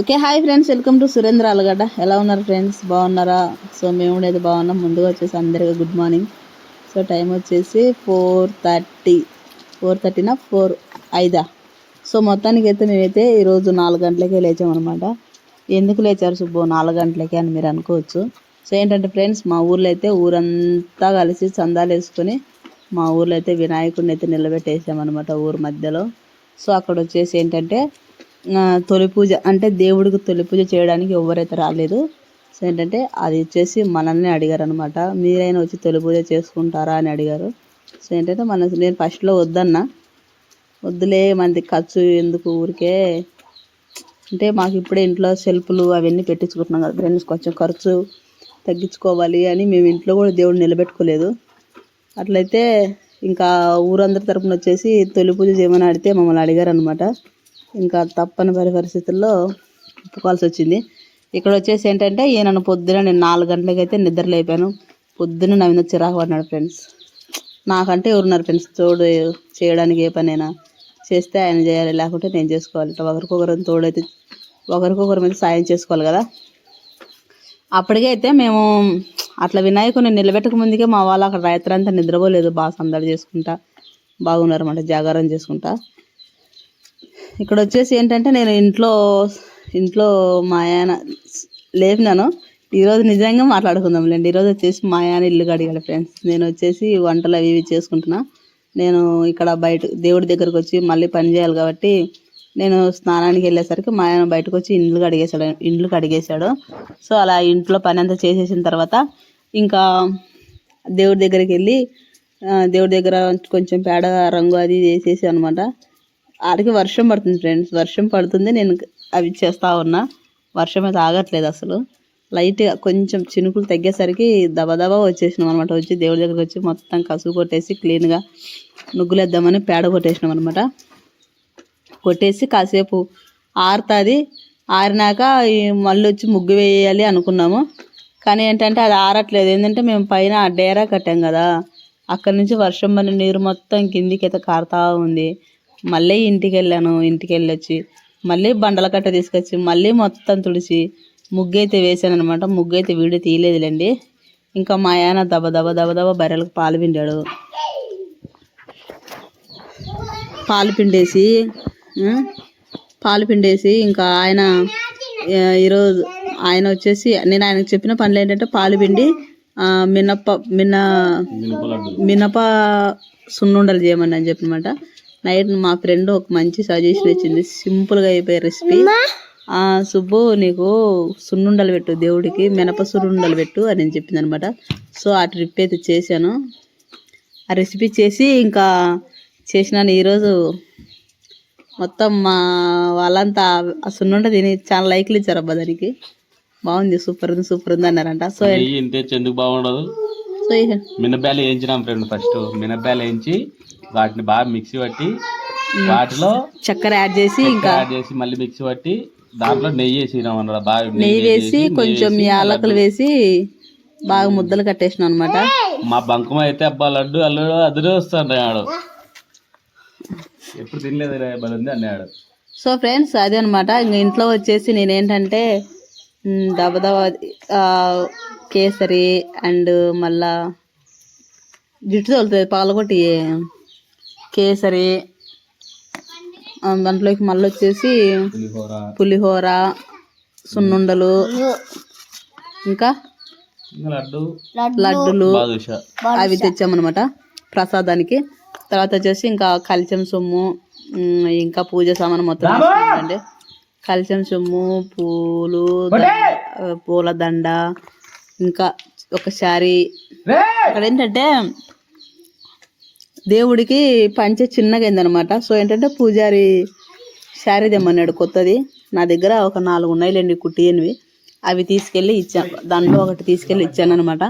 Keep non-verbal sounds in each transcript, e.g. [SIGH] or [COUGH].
Okay hi friends welcome to Surendra Alagadda. ఎలా ఉన్నారు friends? బాగున్నారా? సో మేము కూడా అయితే బాగున్నాం. ముందుగా వచ్చేసి అందరికీ గుడ్ మార్నింగ్. సో టైం వచ్చేసి ఫోర్ థర్టీ. ఫోర్ థర్టీనా ఫోర్ ఐదా? సో మొత్తానికి అయితే మేమైతే ఈరోజు నాలుగు గంటలకే లేచామన్నమాట ఎందుకు లేచారు సుబ్బు? నాలుగు గంటలకే అని మీరు అనుకోవచ్చు. సో ఏంటంటే ఫ్రెండ్స్ మా ఊర్లో అయితే ఊరంతా కలిసి చందాలు వేసుకొని మా ఊర్లో అయితే వినాయకుడిని అయితే నిలబెట్టేసామన్నమాట ఊరు మధ్యలో. సో అక్కడ వచ్చేసి ఏంటంటే తొలి పూజ అంటే దేవుడికి తొలి పూజ చేయడానికి ఎవరైతే రాలేదు సో ఏంటంటే అది వచ్చేసి మనల్ని అడిగారు అనమాట మీరైనా వచ్చి తొలి పూజ చేసుకుంటారా అని అడిగారు. సో ఏంటంటే మన నేను ఫస్ట్లో వద్దన్నా. వద్దులే మనది ఖర్చు ఎందుకు ఊరికే? అంటే మాకు ఇప్పుడే ఇంట్లో సెల్ఫ్లు అవన్నీ పెట్టించుకుంటున్నాం కదా ఫ్రెండ్స్ కొంచెం ఖర్చు తగ్గించుకోవాలి అని మేము ఇంట్లో కూడా దేవుడు నిలబెట్టుకోలేదు. అట్లయితే ఇంకా ఊరందరి తరపున వచ్చేసి తొలి పూజ చేయమని అడిగితే మమ్మల్ని అడిగారు అనమాట ఇంకా తప్పనిపరి పరిస్థితుల్లో ఒప్పుకోవాల్సి వచ్చింది ఇక్కడ వచ్చేసి ఏంటంటే ఈయన పొద్దున నేను నాలుగు గంటలకి అయితే నిద్ర లేపాను. పొద్దున్న నా మీద చిరాకు పడినాడు ఫ్రెండ్స్. నాకంటే ఎవరున్నారు ఫ్రెండ్స్? తోడు చేయడానికి ఏ పనైనా చేస్తే ఆయన చేయాలి లేకుంటే నేను చేసుకోవాలి. ఇట్లా ఒకరికొకరు తోడైతే ఒకరికొకరి మీద సాయం చేసుకోవాలి కదా. అప్పటికే అయితే మేము అట్లా వినాయకుని నిలబెట్టక ముందుకే మా వాళ్ళు అక్కడ రాత్రి అంతా నిద్రపోలేదు. బాగా సందడి చేసుకుంటా బాగున్నారన్నమాట జాగారం చేసుకుంటా. ఇక్కడ వచ్చేసి ఏంటంటే నేను ఇంట్లో ఇంట్లో మా ఆయన లేపినాను. ఈరోజు నిజంగా మాట్లాడుకుందాంలేండి. ఈరోజు వచ్చేసి మా ఆయన ఇల్లు కడిగాడు ఫ్రెండ్స్. నేను వచ్చేసి వంటలు అవి ఇవి చేసుకుంటున్నా. నేను ఇక్కడ బయట దేవుడి దగ్గరకు వచ్చి మళ్ళీ పని చేయాలి కాబట్టి నేను స్నానానికి వెళ్ళేసరికి మా ఆయన బయటకు వచ్చి ఇండ్లు కడిగేశాడు ఇండ్లు కడిగేశాడు. సో అలా ఇంట్లో పని అంతా చేసేసిన తర్వాత ఇంకా దేవుడి దగ్గరికి వెళ్ళి దేవుడి దగ్గర కొంచెం పేడ రంగు అది వేసేసి అనమాట. ఆడికి వర్షం పడుతుంది ఫ్రెండ్స్. వర్షం పడుతుంది నేను అవి చేస్తా ఉన్నా. వర్షం అయితే ఆగట్లేదు అసలు లైట్గా కొంచెం చినుకులు తగ్గేసరికి దబదబా వచ్చేసినాం అనమాట వచ్చి దేవుడి దగ్గరికి వచ్చి మొత్తం కసువు కొట్టేసి క్లీన్గా నుగ్గులేద్దామని పేడ కొట్టేసినాం అనమాట కొట్టేసి కాసేపు ఆరుతుంది. ఆరినాక మళ్ళీ వచ్చి ముగ్గు వేయాలి అనుకున్నాము. కానీ ఏంటంటే అది ఆరట్లేదు. ఏంటంటే మేము పైన డేరా కట్టాం కదా. అక్కడి నుంచి వర్షం పడిన నీరు మొత్తం కిందికి అయితే కారుతా ఉంది. మళ్ళీ ఇంటికి వెళ్ళాను ఇంటికి వెళ్ళొచ్చి మళ్ళీ బండల కట్ట తీసుకొచ్చి మళ్ళీ మొత్తం తుడిచి ముగ్గు అయితే వేసాను అనమాట ముగ్గు అయితే వీడియో తీయలేదులేండి. ఇంకా మా ఆయన దబ దబ దబ దబ బర్రెలకు పాలు పిండాడు. పాలు పిండేసి పాలు పిండేసి ఇంకా ఆయన ఈరోజు ఆయన వచ్చేసి నేను ఆయనకు చెప్పిన పనులు ఏంటంటే పాలు పిండి మినప మిన మినప సున్నుండలు చేయమని అని చెప్పినమాట. నైట్ మా ఫ్రెండ్ ఒక మంచి సజెషన్ ఇచ్చింది. సింపుల్గా అయిపోయే రెసిపీ. ఆ సుబ్బు నీకు సున్నుండలు పెట్టు దేవుడికి మినప సున్నుండలు పెట్టు అని నేను చెప్పింది అనమాట సో ఆ ట్రిప్ అయితే చేశాను. ఆ రెసిపీ చేసి ఇంకా చేసినాను ఈరోజు. మొత్తం మా వాళ్ళంతా ఆ సున్నుండ తిని చాలా లైక్లు ఇచ్చారు అబ్బా దానికి. బాగుంది సూపర్ ఉంది సూపర్ ఉంది అన్నారంట. సో ఎందుకు బాగుండదు. మినపాయలు వేయించినాం ఫ్రెండ్ ఫస్ట్. మినపాయలు వేయించి వాటిని బాగా మిక్సీ పట్టి వాటిలో చక్కెర యాడ్ చేసి ఇంకా యాడ్ చేసి మళ్ళీ మిక్సీ పట్టి దాంట్లో నెయ్యి వేసినాం అన్నమాట. బాగా నెయ్యి వేసి కొంచెం యాలకులు వేసి బాగా ముద్దలు కట్టేసినాం అనమాట మా బంకమ అయితే అబ్బా లడ్డు అల్లుడు అదిరే వస్తాడు ఎప్పుడు తినలేదు బలింది అన్నాడు. సో ఫ్రెండ్స్ అదే అనమాట ఇంక ఇంట్లో వచ్చేసి నేనేంటంటే దబదబ కేసరి అండ్ మళ్ళా జుట్టు తోలుతుంది పాలకొట్టి. కేసరి దాంట్లోకి మళ్ళీ వచ్చేసి పులిహోర. పులిహోర సున్నుండలు ఇంకా ఇంకా లడ్డు. లడ్డులు అవి తెచ్చామన్నమాట ప్రసాదానికి. తర్వాత వచ్చేసి ఇంకా కలిచం సొమ్ము ఇంకా పూజ సామాను మొత్తం తీసుకున్నామండి. కలిచం సొమ్ము పూలు పూల దండ ఇంకా ఒక శారీ. అక్కడ ఏంటంటే దేవుడికి పంచె చిన్నగా అయిందనమాట సో ఏంటంటే పూజారి శారీ తెమ్మన్నాడు కొత్తది. నా దగ్గర ఒక నాలుగు ఉన్నాయిలేండి కుట్టియనివి అవి తీసుకెళ్ళి ఇచ్చాను దాంట్లో ఒకటి తీసుకెళ్ళి ఇచ్చాను అనమాట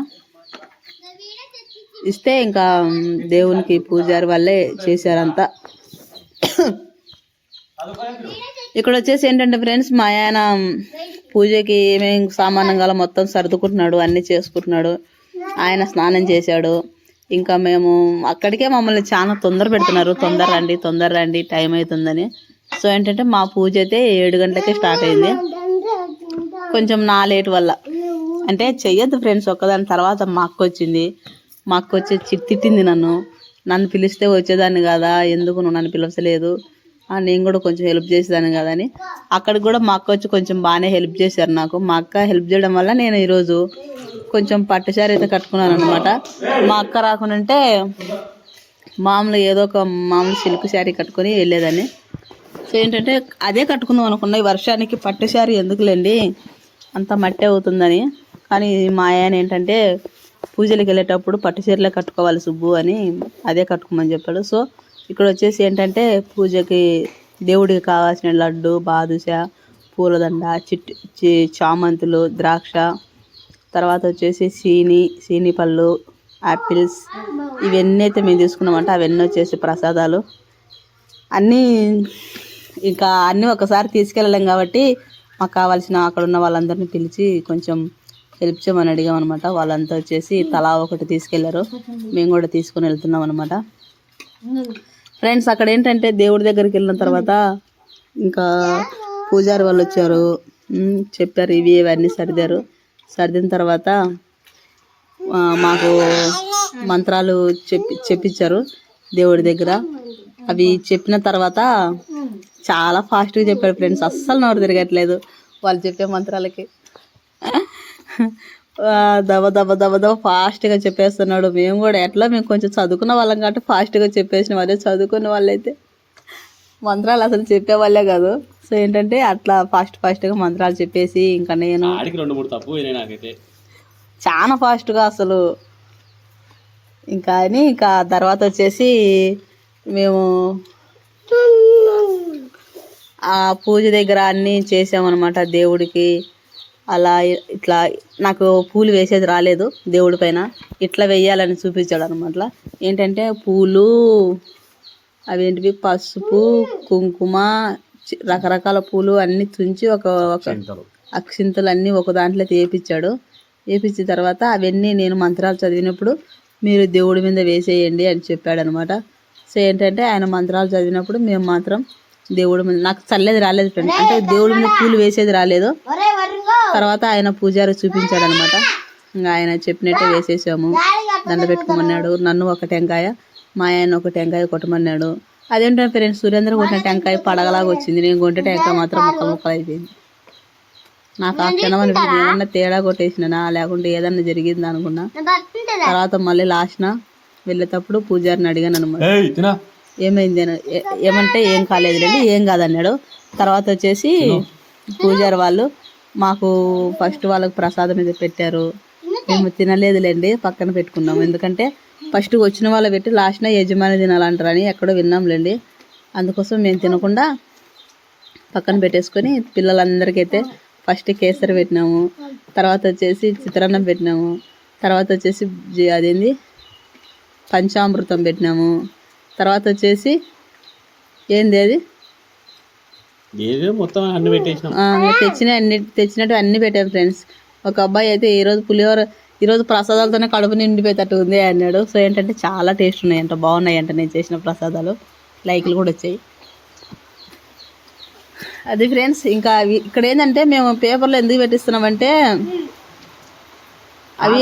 ఇస్తే ఇంకా దేవునికి పూజారి వాళ్ళే చేశారంతా. ఇక్కడ వచ్చేసి ఏంటంటే ఫ్రెండ్స్ మా ఆయన పూజకి ఏమేమి సామానం గల మొత్తం సర్దుకుంటున్నాడు అన్నీ చేసుకుంటున్నాడు. ఆయన స్నానం చేశాడు. ఇంకా మేము అక్కడికే మమ్మల్ని చాలా తొందర పెడుతున్నారు. తొందర రండి తొందర రండి టైం అవుతుందని. సో ఏంటంటే మా పూజ అయితే ఏడు గంటలకే స్టార్ట్ అయింది. కొంచెం నా లేట్ వల్ల. అంటే చెయ్యొద్దు ఫ్రెండ్స్ ఒక్కదాని తర్వాత మా అక్క వచ్చింది. మా అక్క వచ్చి తిట్టింది నన్ను. నన్ను పిలిస్తే వచ్చేదాన్ని కదా? ఎందుకు నువ్వు నన్ను పిలవలేదు నేను కూడా కొంచెం హెల్ప్ చేసేదాన్ని కదా అని అక్కడికి కూడా మా అక్క వచ్చి కొంచెం బాగానే హెల్ప్ చేశారు నాకు. మా అక్క హెల్ప్ చేయడం వల్ల నేను ఈరోజు కొంచెం పట్టుసారి అయితే కట్టుకున్నాను అనమాట మా అక్క రాకుండాంటే మామూలు ఏదో ఒక మామూలు సిల్క్ శారీ కట్టుకొని వెళ్ళేదాన్ని. సో ఏంటంటే అదే కట్టుకుందాం అనుకున్నా. ఈ వర్షానికి పట్టు శారీ ఎందుకులేండి? అంత మట్టి అవుతుందని. కానీ మా ఆయన ఏంటంటే పూజలకు వెళ్ళేటప్పుడు పట్టు చీరలే కట్టుకోవాలి సుబ్బు అని అదే కట్టుకోమని చెప్పాడు. సో ఇక్కడ వచ్చేసి ఏంటంటే పూజకి దేవుడికి కావాల్సిన లడ్డు బాదుషా పూలదండ చిట్ చామంతులు ద్రాక్ష తర్వాత వచ్చేసి సీని సీని పళ్ళు యాపిల్స్ ఇవన్నీ అయితే మేము తీసుకున్నామంటే. అవన్నీ వచ్చేసి ప్రసాదాలు. అన్నీ ఇంకా అన్నీ ఒకసారి తీసుకెళ్ళలేం కాబట్టి మాకు కావాల్సిన అక్కడ ఉన్న వాళ్ళందరినీ పిలిచి కొంచెం హెల్ప్ చేయమని అడిగాం అనమాట వాళ్ళంతా వచ్చేసి తలా ఒకటి తీసుకెళ్ళారు. మేము కూడా తీసుకొని వెళ్తున్నాం అనమాట ఫ్రెండ్స్ అక్కడ ఏంటంటే దేవుడి దగ్గరికి వెళ్ళిన తర్వాత ఇంకా పూజారి వాళ్ళు వచ్చారు. చెప్పారు ఇవి ఇవన్నీ సర్దారు. సర్దిన తర్వాత మాకు మంత్రాలు చెప్పి చెప్పించారు దేవుడి దగ్గర. అవి చెప్పిన తర్వాత చాలా ఫాస్ట్గా చెప్పారు ఫ్రెండ్స్ అస్సలు నోరు తిరగట్లేదు వాళ్ళు చెప్పే మంత్రాలకి. దబ దబ దబ దబ ఫాస్ట్గా చెప్పేస్తున్నాడు. మేము కూడా ఎట్లా మేము కొంచెం చదువుకున్న వాళ్ళం కాబట్టి ఫాస్ట్గా చెప్పేసిన. అదే చదువుకున్న వాళ్ళైతే మంత్రాలు అసలు చెప్పే వాళ్ళే కాదు. సో ఏంటంటే అట్లా ఫాస్ట్ ఫాస్ట్గా మంత్రాలు చెప్పేసి ఇంకా నేను రెండు మూడు తప్పు నాకైతే. చాలా ఫాస్ట్గా అసలు. ఇంకా అని ఇంకా తర్వాత వచ్చేసి మేము ఆ పూజ దగ్గర అన్నీ చేసామన్నమాట దేవుడికి. అలా ఇట్లా నాకు పూలు వేసేది రాలేదు దేవుడి పైన. ఇట్లా వేయాలని చూపించాడు అనమాట. ఏంటంటే పూలు అవేంటివి? పసుపు కుంకుమ రకరకాల పూలు అన్నీ తుంచి ఒక ఒక అక్షింతలు. అన్నీ ఒక దాంట్లో వేపించాడు వేపించిన తర్వాత అవన్నీ నేను మంత్రాలు చదివినప్పుడు మీరు దేవుడి మీద వేసేయండి అని చెప్పాడు అనమాట సో ఏంటంటే ఆయన మంత్రాలు చదివినప్పుడు మేము మాత్రం దేవుడి మీద నాకు చల్లేది రాలేదు ఫ్రెండ్ అంటే దేవుడి మీద పూలు వేసేది రాలేదు. తర్వాత ఆయన పూజారి చూపించాడు అనమాట ఇంకా ఆయన చెప్పినట్టే వేసేసాము. దండ పెట్టుకోమన్నాడు. నన్ను ఒక టెంకాయ మా ఆయన ఒక టెంకాయ కొట్టమన్నాడు. అదేంటంటే ఫ్రెండ్స్ సురేంద్ర కొట్టిన టెంకాయ పడగలాగా వచ్చింది. నేను కొట్టే టెంకాయ మాత్రం ముక్కలు ముక్కలు అయిపోయింది నాకు ఆ క్షణం అనిపించింది. ఏమన్నా తేడా కొట్టేసినా లేకుంటే ఏదన్నా జరిగింది అనుకున్నా. తర్వాత మళ్ళీ లాస్ట్న వెళ్ళేటప్పుడు పూజారిని అడిగాను అనమాట ఏమైంది ఏమంటే ఏం కాలేదులేండి ఏం కాదన్నాడు. తర్వాత వచ్చేసి పూజారి వాళ్ళు మాకు ఫస్ట్ వాళ్ళకి ప్రసాదం ఇది పెట్టారు. మేము తినలేదులేండి పక్కన పెట్టుకున్నాము. ఎందుకంటే ఫస్ట్ వచ్చిన వాళ్ళు పెట్టి లాస్ట్న యజమాని తినాలంటారని ఎక్కడో విన్నాంలేండి. అందుకోసం మేము తినకుండా పక్కన పెట్టేసుకొని పిల్లలందరికైతే ఫస్ట్ కేసరి పెట్టినాము. తర్వాత వచ్చేసి చిత్రాన్నం పెట్టినాము. తర్వాత వచ్చేసి అదేంది? పంచామృతం పెట్టినాము. తర్వాత వచ్చేసి ఏంది అది ఏదో మొత్తం అన్ని పెట్టేసినాం ఆ, ఇంకా తెచ్చిన అన్ని తెచ్చినట్టు అన్ని పెట్టాం ఫ్రెండ్స్. ఒక అబ్బాయి అయితే ఈ రోజు పులిహోర ఈరోజు ప్రసాదాలతోనే కడుపు నిండిపోయేటట్టు ఉంది అన్నాడు. సో ఏంటంటే చాలా టేస్ట్ ఉన్నాయంట. బాగున్నాయంట నేను చేసిన ప్రసాదాలు. లైక్లు కూడా వచ్చాయి. అది ఫ్రెండ్స్ ఇంకా అవి ఇక్కడ ఏంటంటే మేము పేపర్లో ఎందుకు పెట్టిస్తున్నామంటే అవి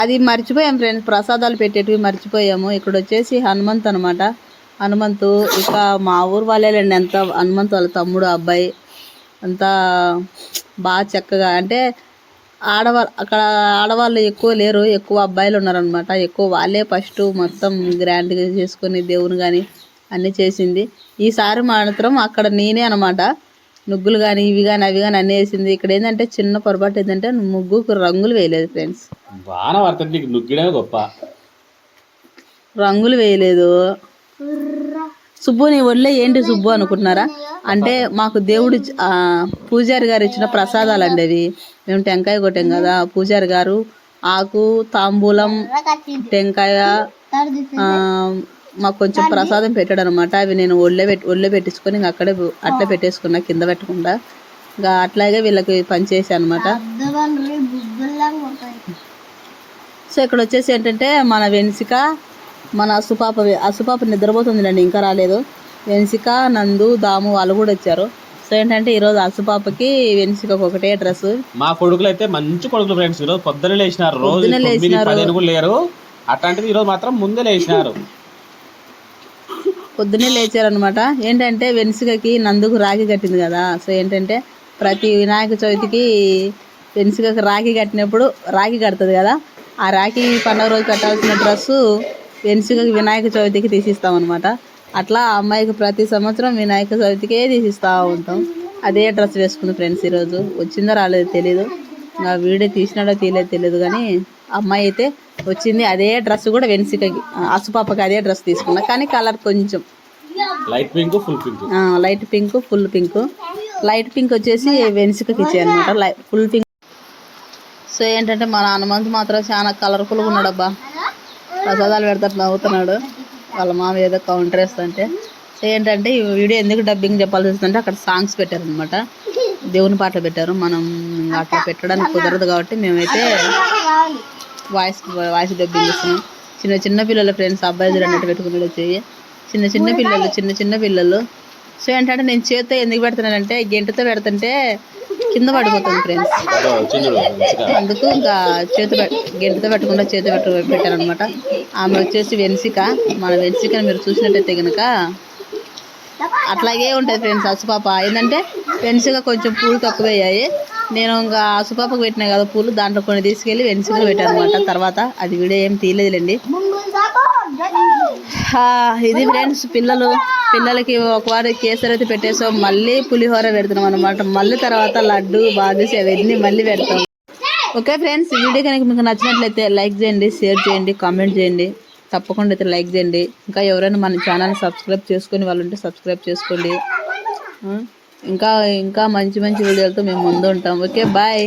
అది మర్చిపోయాం ఫ్రెండ్స్. ప్రసాదాలు పెట్టేటివి మర్చిపోయాము. ఇక్కడ వచ్చేసి హనుమంత్ అనమాట హనుమంతు ఇక మా ఊరు వాళ్ళేలండి అంత హనుమంత్ వాళ్ళ తమ్ముడు అబ్బాయి అంతా బాగా చక్కగా అంటే ఆడవాళ్ళు అక్కడ ఆడవాళ్ళు ఎక్కువ లేరు ఎక్కువ అబ్బాయిలు ఉన్నారనమాట ఎక్కువ వాళ్ళే ఫస్ట్ మొత్తం గ్రాండ్గా చేసుకొని దేవుని కానీ అన్నీ చేసింది. ఈసారి మాత్రం అక్కడ నేనే అనమాట నుగ్గులు కానీ ఇవి కానీ అవి కానీ అన్నీ వేసింది. ఇక్కడ ఏంటంటే చిన్న పొరపాటు ఏంటంటే ముగ్గుకు రంగులు వేయలేదు ఫ్రెండ్స్. పడుతుంది నీకు నుగ్గిడే గొప్ప. రంగులు వేయలేదు. సుబ్బు నీ ఒళ్ళే ఏంటి సుబ్బు అనుకుంటున్నారా? అంటే మాకు దేవుడు పూజారి గారు ఇచ్చిన ప్రసాదాలు అండి అవి మేము టెంకాయ కొట్టాం కదా పూజారి గారు ఆకు తాంబూలం టెంకాయ మాకు కొంచెం ప్రసాదం పెట్టాడు అనమాట అవి నేను ఒళ్ళే పెట్టి ఒళ్ళే పెట్టించుకొని ఇంక అక్కడే అట్లే పెట్టేసుకున్నా కింద పెట్టకుండా. ఇంకా అట్లాగే వీళ్ళకి పనిచేసాను అనమాట సో ఇక్కడ వచ్చేసి ఏంటంటే మన వెన్సిక మన అసుపాప అసుపాప నిద్రపోతుందిలేండి ఇంకా రాలేదు. వెన్సిక నందు దాము వాళ్ళు కూడా వచ్చారు. సో ఏంటంటే ఈరోజు అసుపాపకి వెన్సికకు ఒకటే డ్రెస్ మా కొడుకులు అయితే మంచి కొడుకులు ఫ్రెండ్స్ ఈరోజు పొద్దున లేచినారు. రోజు పొద్దున్నే తొమ్మిది లేచినారు. పదిహేను కూడా లేరు. అట్లాంటిది ఈరోజు మాత్రం ముందే లేచినారు. [LAUGHS] పొద్దున్నే లేచారనమాట ఏంటంటే వెన్సికకి నందుకు రాఖీ కట్టింది కదా. సో ఏంటంటే ప్రతి వినాయక చవితికి వెన్సికకి రాఖీ కట్టినప్పుడు రాఖీ కడుతుంది కదా. ఆ రాఖీ పండుగ రోజు కట్టాల్సిన డ్రెస్సు వెన్సికకి వినాయక చవితికి తీసిస్తాం అనమాట అట్లా ఆ అమ్మాయికి ప్రతి సంవత్సరం వినాయక చవితికే తీసిస్తూ ఉంటాం. అదే డ్రెస్ వేసుకుంది ఫ్రెండ్స్ ఈరోజు. వచ్చిందో రాలేదో తెలీదు. ఇంకా వీడియో తీసినాడో తీయలేదో తెలియదు కానీ అమ్మాయి అయితే వచ్చింది. అదే డ్రెస్ కూడా వెన్సికకి అసుపాపకి అదే డ్రెస్ తీసుకున్నా. కానీ కలర్ కొంచెం. Light pink full pink light pink full pink light pink వచ్చేసి వెన్సికకి ఇచ్చాయి అనమాట ఫుల్ పింక్ సో ఏంటంటే మా హనుమంత్ మాత్రం చాలా కలర్ఫుల్గా ఉన్నాడు అబ్బా ప్రసాదాలు పెడతాడు నవ్వుతున్నాడు వాళ్ళ మామ ఏదో కౌంటర్ వేస్తుంటే సో ఏంటంటే ఈ వీడియో ఎందుకు డబ్బింగ్ చెప్పాల్సి వస్తుందంటే అక్కడ సాంగ్స్ పెట్టారనమాట దేవుని పాటలు పెట్టారు. మనం అట్లా పెట్టడానికి కుదరదు కాబట్టి మేమైతే వాయిస్ వాయిస్ డబ్బింగ్ ఇస్తున్నాం చిన్న చిన్న పిల్లల ఫ్రెండ్స్ అబ్బాయి అన్నట్టు పెట్టుకున్నాడు చెయ్యి చిన్న చిన్న పిల్లలు చిన్న చిన్న పిల్లలు. సో ఏంటంటే నేను చేతితో ఎందుకు పెడుతున్నానంటే గెంటతో పెడుతుంటే కింద పడిపోతుంది ఫ్రెండ్స్ అందుకు ఇంకా చేతి గెంటుతో పెట్టకుండా చేతి పెట్ట పెట్టారనమాట ఆమె వచ్చేసి వెన్సిక. మన వెన్సికని మీరు చూసినట్టయితే కనుక అట్లాగే ఉంటుంది ఫ్రెండ్స్ అసుపాప. ఏంటంటే వెన్సిక కొంచెం పూలు తక్కువ అయ్యాయి నేను ఇంకా అసుపాపకు పెట్టినా కదా పూలు దాంట్లో కొన్ని తీసుకెళ్ళి వెన్సికలు పెట్టాను అనమాట తర్వాత అది వీడియో ఏం తీయలేదులేండి. ఇది ఫ్రెండ్స్ పిల్లలు పిల్లలకి ఒకవారి కేసరి అయితే పెట్టేసాం మళ్ళీ పులిహోర పెడుతున్నాం అనమాట మళ్ళీ తర్వాత లడ్డు బాదుషి అవన్నీ మళ్ళీ పెడతాం. ఓకే ఫ్రెండ్స్ వీడియో కనుక మీకు నచ్చినట్లయితే లైక్ చేయండి షేర్ చేయండి కామెంట్ చేయండి. తప్పకుండా అయితే లైక్ చేయండి. ఇంకా ఎవరైనా మన ఛానల్ సబ్స్క్రైబ్ చేసుకుని వాళ్ళు ఉంటే సబ్స్క్రైబ్ చేసుకోండి. ఇంకా ఇంకా మంచి మంచి వీడియోలతో మేము ముందు ఉంటాం. Okay bye.